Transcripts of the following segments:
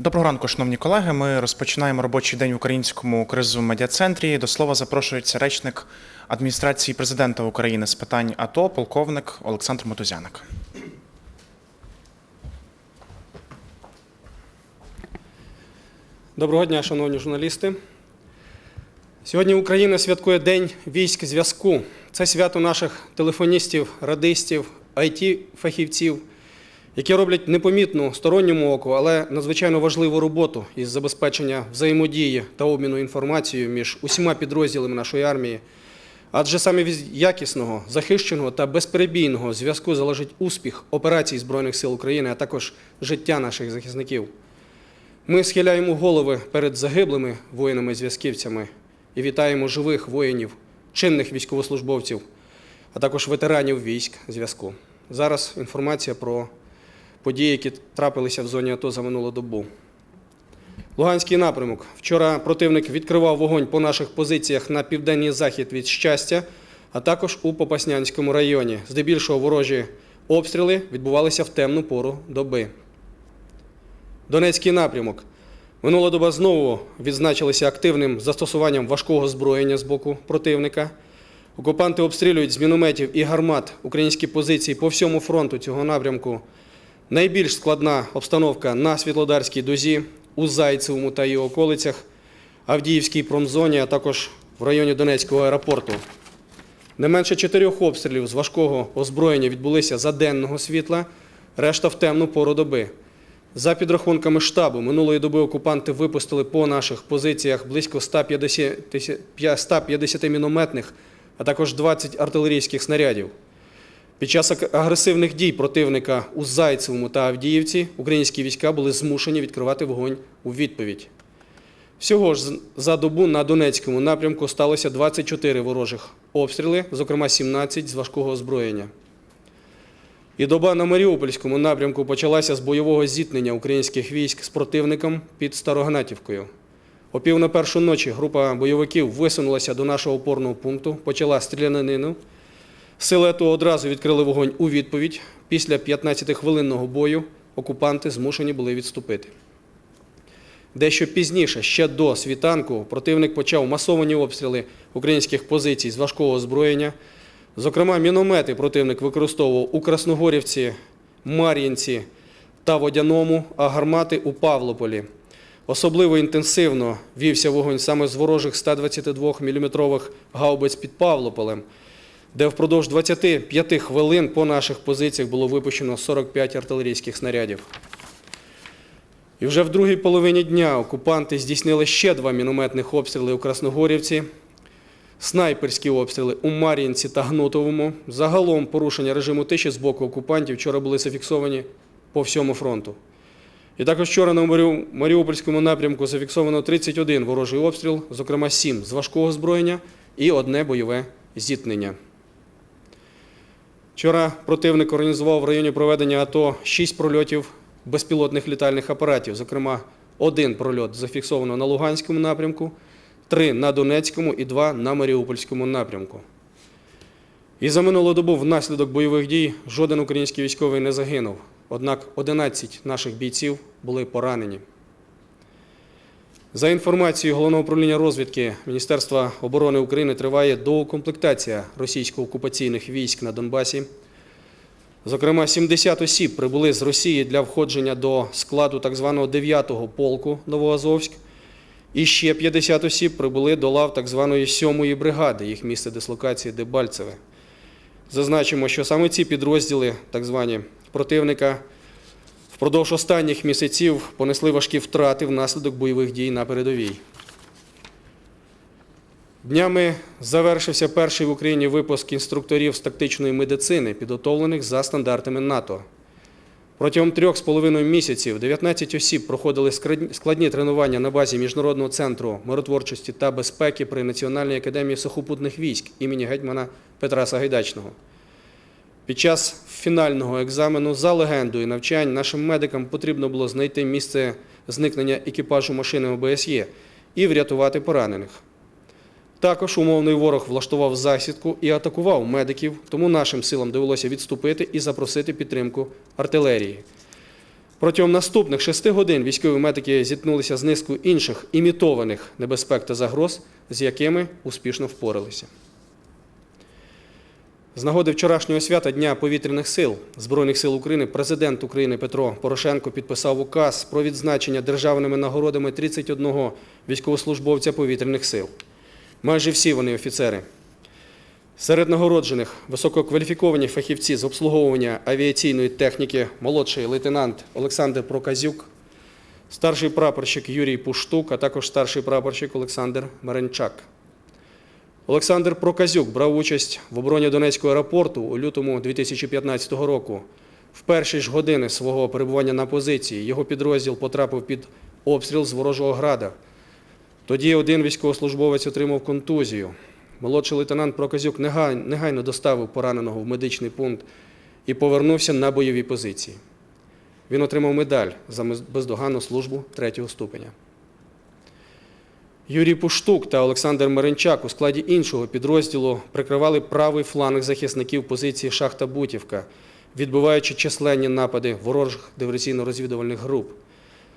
Доброго ранку, шановні колеги. Ми розпочинаємо робочий день в українському кризовому медіа-центрі. До слова запрошується речник адміністрації президента України з питань АТО, полковник Олександр Мотузяник. Доброго дня, шановні журналісти. Сьогодні Україна святкує День військ зв'язку. Це свято наших телефоністів, радистів, IT-фахівців, які роблять непомітну сторонньому оку, але надзвичайно важливу роботу із забезпечення взаємодії та обміну інформацією між усіма підрозділами нашої армії. Адже саме від якісного, захищеного та безперебійного зв'язку залежить успіх операцій Збройних сил України, а також життя наших захисників. Ми схиляємо голови перед загиблими воїнами-зв'язківцями і вітаємо живих воїнів, чинних військовослужбовців, а також ветеранів військ зв'язку. Зараз інформація про події, які трапилися в зоні АТО за минулу добу. Луганський напрямок. Вчора противник відкривав вогонь по наших позиціях на південний захід від щастя, а також у Попаснянському районі. Здебільшого ворожі обстріли відбувалися в темну пору доби. Донецький напрямок. Минула доба знову відзначилися активним застосуванням важкого озброєння з боку противника. Окупанти обстрілюють з мінометів і гармат українські позиції по всьому фронту цього напрямку. Найбільш складна обстановка на Світлодарській дозі, у Зайцевому та її околицях, Авдіївській промзоні, а також в районі Донецького аеропорту. Не менше чотирьох обстрілів з важкого озброєння відбулися за денного світла, решта в темну пору доби. За підрахунками штабу, минулої доби окупанти випустили по наших позиціях близько 150, 150 мінометних, а також 20 артилерійських снарядів. Під час агресивних дій противника у Зайцевому та Авдіївці українські війська були змушені відкривати вогонь у відповідь. Всього ж за добу на Донецькому напрямку сталося 24 ворожих обстріли, зокрема 17 з важкого озброєння. І доба на Маріупольському напрямку почалася з бойового зіткнення українських військ з противником під Старогнатівкою. О пів на першу ночі група бойовиків висунулася до нашого опорного пункту, почала стрілянину. Сили АТО одразу відкрили вогонь у відповідь. Після 15-хвилинного бою окупанти змушені були відступити. Дещо пізніше, ще до світанку, противник почав масовані обстріли українських позицій з важкого озброєння. Зокрема, міномети противник використовував у Красногорівці, Мар'їнці та Водяному, а гармати у Павлополі. Особливо інтенсивно вівся вогонь саме з ворожих 122 мм гаубиць під Павлополем, де впродовж 25 хвилин по наших позиціях було випущено 45 артилерійських снарядів. І вже в другій половині дня окупанти здійснили ще два мінометних обстріли у Красногорівці, снайперські обстріли у Мар'їнці та Гнутовому. Загалом порушення режиму тиші з боку окупантів вчора були зафіксовані по всьому фронту. І також вчора на Маріупольському напрямку зафіксовано 31 ворожий обстріл, зокрема 7 з важкого озброєння і одне бойове зіткнення. Вчора противник організував в районі проведення АТО 6 прольотів безпілотних літальних апаратів. Зокрема, один прольот зафіксовано на Луганському напрямку, три на Донецькому і два на Маріупольському напрямку. І за минулу добу внаслідок бойових дій жоден український військовий не загинув. Однак 11 наших бійців були поранені. За інформацією Головного управління розвідки Міністерства оборони України триває доукомплектація російсько-окупаційних військ на Донбасі. Зокрема, 70 осіб прибули з Росії для входження до складу так званого 9-го полку Новоазовськ. І ще 50 осіб прибули до лав так званої 7-ї бригади, їх місце дислокації Дебальцеве. Зазначимо, що саме ці підрозділи, так звані противника, впродовж останніх місяців понесли важкі втрати внаслідок бойових дій на передовій. Днями завершився перший в Україні випуск інструкторів з тактичної медицини, підготовлених за стандартами НАТО. Протягом трьох з половиною місяців 19 осіб проходили складні- тренування на базі Міжнародного центру миротворчості та безпеки при Національній академії сухопутних військ імені гетьмана Петра Сагайдачного. Під час фінального екзамену за легендою навчань нашим медикам потрібно було знайти місце зникнення екіпажу машини ОБСЄ і врятувати поранених. Також умовний ворог влаштував засідку і атакував медиків, тому нашим силам довелося відступити і запросити підтримку артилерії. Протягом наступних шести годин військові медики зіткнулися з низкою інших імітованих небезпек та загроз, з якими успішно впоралися. З нагоди вчорашнього свята Дня повітряних сил Збройних сил України президент України Петро Порошенко підписав указ про відзначення державними нагородами 31 військовослужбовця повітряних сил. Майже всі вони офіцери. Серед нагороджених висококваліфіковані фахівці з обслуговування авіаційної техніки, молодший лейтенант Олександр Проказюк, старший прапорщик Юрій Пуштук, а також старший прапорщик Олександр Маренчак. Олександр Проказюк брав участь в обороні Донецького аеропорту у лютому 2015 року. В перші ж години свого перебування на позиції його підрозділ потрапив під обстріл з ворожого града. Тоді один військовослужбовець отримав контузію. Молодший лейтенант Проказюк негайно доставив пораненого в медичний пункт і повернувся на бойові позиції. Він отримав медаль за бездоганну службу третього ступеня. Юрій Пуштук та Олександр Маринчак у складі іншого підрозділу прикривали правий фланг захисників позиції Шахта Бутівка, відбиваючи численні напади ворожих диверсійно-розвідувальних груп.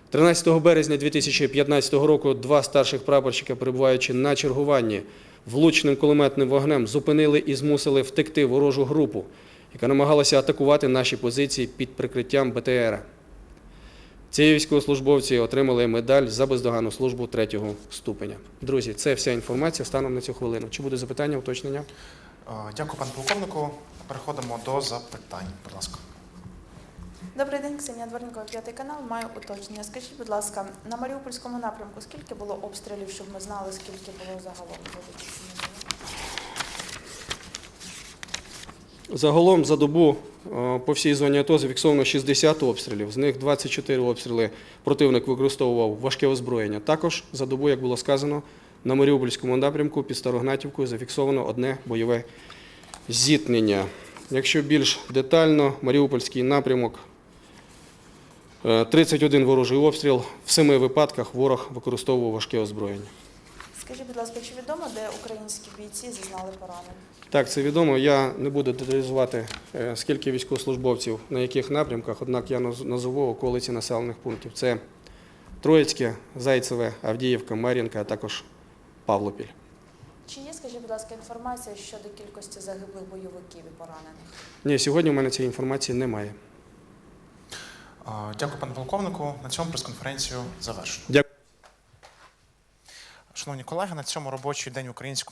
13 березня 2015 року два старших прапорщика, перебуваючи на чергуванні, влучним кулеметним вогнем зупинили і змусили втекти ворожу групу, яка намагалася атакувати наші позиції під прикриттям БТР. Ці військовослужбовці отримали медаль за бездоганну службу третього ступеня. Друзі, це вся інформація станом на цю хвилину. Чи буде запитання, уточнення? Дякую, пане полковнику. Переходимо до запитань. Будь ласка. Добрий день, Ксенія Дворникова, п'ятий канал. Маю уточнення. Скажіть, будь ласка, на Маріупольському напрямку скільки було обстрілів, щоб ми знали, скільки було загалом? Загалом за добу по всій зоні АТО зафіксовано 60 обстрілів. З них 24 обстріли противник використовував важке озброєння. Також за добу, як було сказано, на Маріупольському напрямку під Старогнатівкою зафіксовано одне бойове зіткнення. Якщо більш детально, Маріупольський напрямок е, 31 ворожий обстріл. В семи випадках ворог використовував важке озброєння. Скажіть, будь ласка, чи відомо, де українські бійці зазнали поранень? Так, це відомо. Я не буду деталізувати, е, скільки військовослужбовців на яких напрямках, однак я назову околиці населених пунктів. Це Троїцьке, Зайцеве, Авдіївка, Мар'їнка, а також Павлопіль. Чи є, скажіть, будь ласка, інформація щодо кількості загиблих бойовиків і поранених? Ні, сьогодні в мене цієї інформації немає. Дякую, пане полковнику. На цьому прес-конференцію завершено. Дякую. Шановні колеги, на цьому робочий день в українському